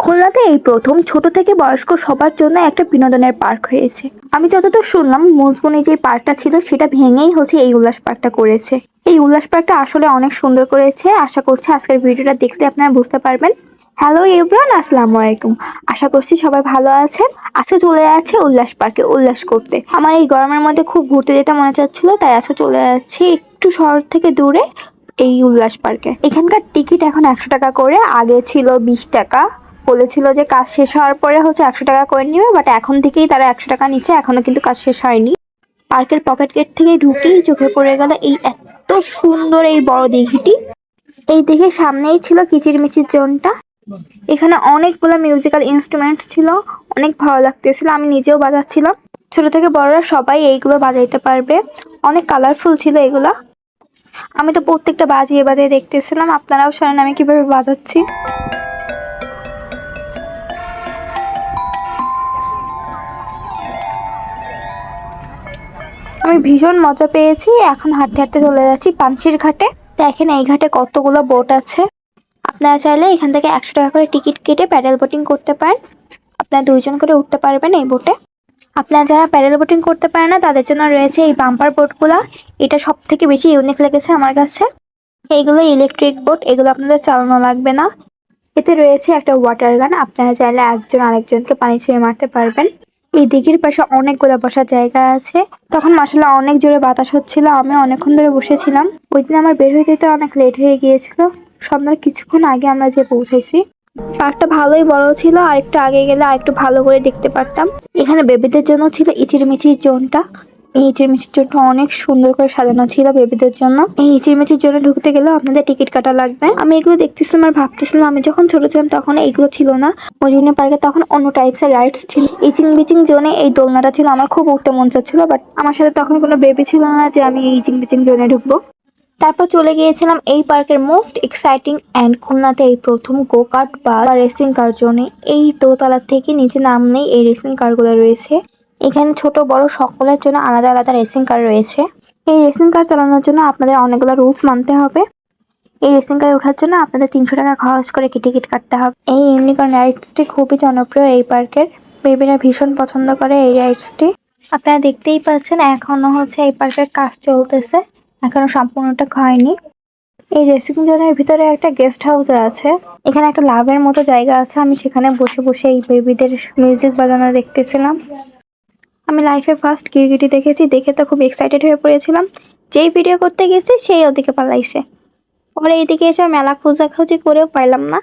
খুলনাতে এই প্রথম ছোট থেকে বয়স্ক সবার জন্য একটা বিনোদনের পার্ক হয়েছে। আমি যতদূর শুনলাম মজগুনি যে পার্কটা ছিল, সেটা ভেঙেই হচ্ছে এই উল্লাস পার্কটা করেছে। এই উল্লাস পার্কটা আসলে অনেক সুন্দর করেছে। আশা করছি আজকের ভিডিওটা দেখলে আপনারা বুঝতে পারবেন। হ্যালো এভরিওয়ান, আসসালামু আলাইকুম। আশা করছি সবাই ভালো আছেন। আজকে চলে যাচ্ছে উল্লাস পার্কে উল্লাস করতে। আমার এই গরমের মধ্যে খুব ঘুরতে যেতে মনে চাচ্ছিল, তাই আজকে চলে যাচ্ছি একটু শহর থেকে দূরে এই উল্লাস পার্কে। এখানকার টিকিট এখন একশো টাকা করে, আগে ছিল বিশ টাকা। বলেছিল যে কাজ শেষ হওয়ার পরে হচ্ছে একশো টাকা করে নেবে বাট এখন থেকেই তারা একশো টাকা নিচ্ছে, এখনও কিন্তু কাজ শেষ হয়নি। পার্কের পকেট গেট থেকে ঢুকেই চোখে পড়ে গেল এই এত সুন্দর এই বড় দিঘিটি। এই দিঘে সামনেই ছিল কিচিরমিচির জোনটা। এখানে অনেকগুলো মিউজিক্যাল ইনস্ট্রুমেন্টস ছিল, অনেক ভালো লাগতেছিল, আমি নিজেও বাজাচ্ছিলাম। ছোট থেকে বড়রা সবাই এইগুলো বাজাইতে পারবে। অনেক কালারফুল ছিল এগুলো। আমি তো প্রত্যেকটা বাজিয়ে বাজিয়ে দেখতেছিলাম, আপনারাও শোনেন আমি কীভাবে বাজাচ্ছি। আমি ভীষণ মজা পেয়েছি। এখন হাঁটতে হাঁটতে চলে যাচ্ছি পানসির ঘাটে। দেখেন এই ঘাটে কতগুলো বোট আছে। আপনারা চাইলে এখান থেকে একশো টাকা করে টিকিট কেটে প্যাডেল বোটিং করতে পারেন। আপনারা দুইজন করে উঠতে পারবেন এই বোটে আপনারা যারা প্যাডেল বোটিং করতে পারেন না, তাদের জন্য রয়েছে এই বাম্পার বোটগুলো এটা সব থেকে বেশি ইউনিক লেগেছে আমার কাছে। এইগুলো ইলেকট্রিক বোট এগুলো আপনাদের চালানো লাগবে না। এতে রয়েছে একটা ওয়াটার গান আপনারা চাইলে একজন আরেকজনকে পানি ছুঁয়ে মারতে পারবেন। এই দিঘির পাশে অনেকগুলো বসার জায়গা আছে। তখন মাসাল্লাহ অনেক জোরে বাতাস হচ্ছিল আমি অনেকক্ষণ ধরে বসেছিলাম। ওই দিন আমার বের হইতে অনেক লেট হয়ে গিয়েছিল। সন্ধ্যার কিছুক্ষণ আগে আমরা যে পৌঁছাইছি। পার্কটা ভালোই বড় ছিল আর একটু আগে গেলে আর একটু ভালো করে দেখতে পারতাম। এখানে বেবিদের জন্য ছিল ইচির মিচির জোনটা। এই ইচিরমিচির জোনটা অনেক সুন্দর করে সাজানো ছিল বেবিদের জন্য। এই ইচিরমিচির জন্য ঢুকতে গেলেও আপনাদের টিকিট কাটা লাগবে। আমি এগুলো দেখতেছিলাম আর ভাবতেছিলাম, আমি যখন ছোট ছিলাম তখন এইগুলো ছিল না। মজুনি পার্কে তখন অন্য টাইপস এর রাইডস ছিল। ইচিং বিচিং জোনে এই দোলনাটা ছিল, আমার খুব উঠতে মন চাচ্ছিল বাট আমার সাথে তখন কোনো বেবি ছিল না যে আমি এই ইচিং বিচিং জোনে ঢুকবো। তারপর চলে গিয়েছিলাম এই পার্কের মোস্ট এক্সাইটিং অ্যান্ড খুলনাতে এই প্রথম গো কার্ট বা রেসিং কার জোনে। এই দোতলা থেকে নিচে নাম নেই এই রেসিং কারগুলো রয়েছে। এখানে ছোট, বড় সকলের জন্য আলাদা আলাদা রেসিং কার রয়েছে। এই রেসিং কার চালানোর জন্য আপনাদের অনেকগুলো রুলস মানতে হবে। এই রেসিং কারে ওঠার জন্য আপনাদের তিনশো টাকা খরচ করে টিকিট কাটতে হবে। এই ইউনিকর্ন রাইডসটি খুবই জনপ্রিয় এই পার্কের বেবিরা ভীষণ পছন্দ করে এই রাইডসটি আপনারা দেখতেই পাচ্ছেন, এখনও হচ্ছে এই পার্কের কাজ চলতেছে। এখনও সম্পূর্ণটা হয়নি। এই রেসিং জোনের ভিতরে একটা গেস্ট হাউস আছে। এখানে একটা লাভের মতো জায়গা আছে। আমি সেখানে বসে বসে এই বেবিদের মিউজিক বাজানো দেখতেছিলাম। আমি লাইফে ফার্স্ট গিরগিটি দেখেছি, দেখে তো খুব এক্সাইটেড হয়ে পড়েছিলাম। যেই ভিডিও করতে গেছি, সেই ওদিকে পালাইছে। পরে এইদিকে এসে মেলা খোঁজাখুঁজি করেও পাইলাম না।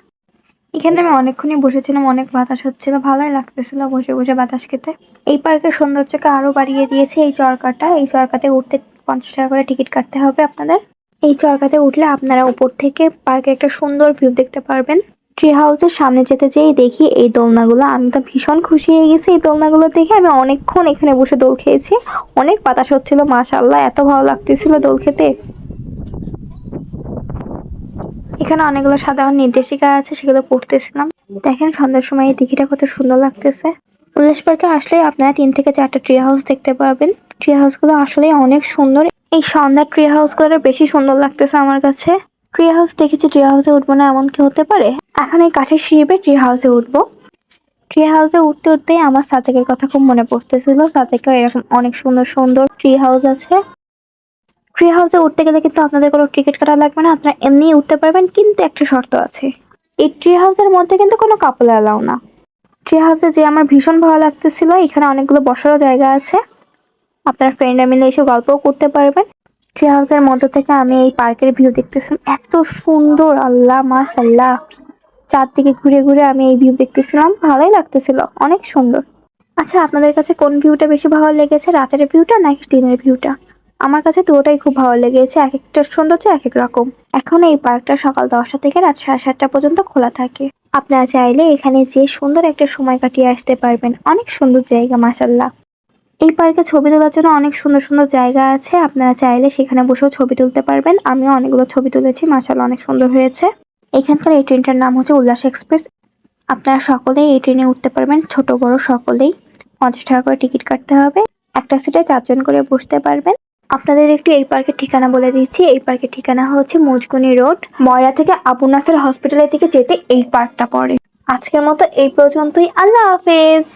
এখানে আমি অনেকক্ষণই বসেছিলাম, অনেক বাতাস হচ্ছিল, ভালোই লাগতেছিল বসে বসে বাতাস খেতে। এই পার্কের সৌন্দর্যকে আরও বাড়িয়ে দিয়েছে এই চরকাটা। এই চরকাতে উঠতে পঞ্চাশ টাকা করে টিকিট কাটতে হবে আপনাদের। এই চরকাতে উঠলে আপনারা উপর থেকে পার্কে একটা সুন্দর ভিউ দেখতে পারবেন। ট্রি হাউসের সামনে যেতে যেই দেখি এই দোলনাগুলো। আমি তো ভীষণ খুশি হয়ে গেছি এই দোলনাগুলো দেখে। আমি অনেকক্ষণ এখানে বসে দোল খেয়েছি। অনেক বাতাস হচ্ছিল মাশাল্লাহ এত ভালো লাগতেছিল দোল খেতে। এখানে অনেকগুলো সাধারণ নির্দেশিকা আছে, সেগুলো পড়তেছিলাম। দেখেন, সন্ধ্যার সময় এই দিঘিটা কত সুন্দর লাগতেছে। উল্লাস পার্কে আসলে আপনারা তিন থেকে চারটা ট্রি হাউস দেখতে পাবেন। ট্রি হাউসগুলো আসলে অনেক সুন্দর। এই সন্ধ্যার ট্রি হাউসগুলো বেশি সুন্দর লাগতেছে আমার কাছে। ট্রি হাউস দেখেছি ট্রি হাউসে উঠবো না, এমন কি হতে পারে? এখন এই কাঠের সিঁড়ি ট্রি হাউসে উঠবো। ট্রি হাউসে উঠতে উঠতেই আমার সাজেকের কথা খুব মনে পড়তেছিল। সাজেকেও এরকম অনেক সুন্দর সুন্দর ট্রি হাউস আছে। ট্রি হাউসে উঠতে গেলে কিন্তু আপনাদের কোনো টিকিট কাটা লাগবে না, আপনারা এমনিই উঠতে পারবেন, কিন্তু একটা শর্ত আছে। এই ট্রি হাউসের মধ্যে কিন্তু কোনো কাপল অ্যালাউ না। ট্রি হাউসে যে আমার ভীষণ ভালো লাগতেছিল, এখানে অনেকগুলো বসারও জায়গা আছে। আপনার ফ্রেন্ডরা মিলে এসে গল্পও করতে পারবেন। ট্রি হাউসের মধ্য থেকে আমি এই পার্কের ভিউ দেখতেছিলাম এত সুন্দর, আল্লাহ মাশাল্লাহ চারদিকে ঘুরে ঘুরে আমি এই ভিউ দেখতেছিলাম, ভালোই লাগতেছিল, অনেক সুন্দর। আচ্ছা আপনাদের কাছে কোন ভিউটা বেশি ভালো লেগেছে, রাতের ভিউটা নাকি দিনের ভিউটা আমার কাছে দুটোটাই খুব ভালো লেগেছে এক একটা সৌন্দর্য এক এক রকম। এখন এই পার্কটা সকাল দশটা থেকে রাত সাড়ে সাতটা পর্যন্ত খোলা থাকে। আপনারা চাইলে এখানে যে সুন্দর একটা সময় কাটিয়ে আসতে পারবেন, অনেক সুন্দর জায়গা মাসাল্লাহ এই পার্কে ছবি তোলার জন্য অনেক সুন্দর সুন্দর জায়গা আছে। আপনারা চাইলে সেখানে বসেও ছবি তুলতে পারবেন। আমিও অনেকগুলো ছবি তুলেছি মাসাল্লাহ অনেক সুন্দর হয়েছে। এখানকার এই ট্রেনটার নাম হচ্ছে উল্লাস এক্সপ্রেস। আপনারা সকলেই এই ট্রেনে উঠতে পারবেন, ছোট বড় সকলেই। পঞ্চাশ টাকা করে টিকিট কাটতে হবে। একটা সিটে চারজন করে বসতে পারবেন। আপনাদের একটু এই পার্কের ঠিকানা বলে দিচ্ছি। এই পার্কের ঠিকানা হচ্ছে মুজগুনি রোড, ময়রা থেকে আবু নাসের হসপিটালের দিকে যেতে এই পার্কটা পড়ে। আজকের মতো এই পর্যন্তই। আল্লাহ হাফেজ।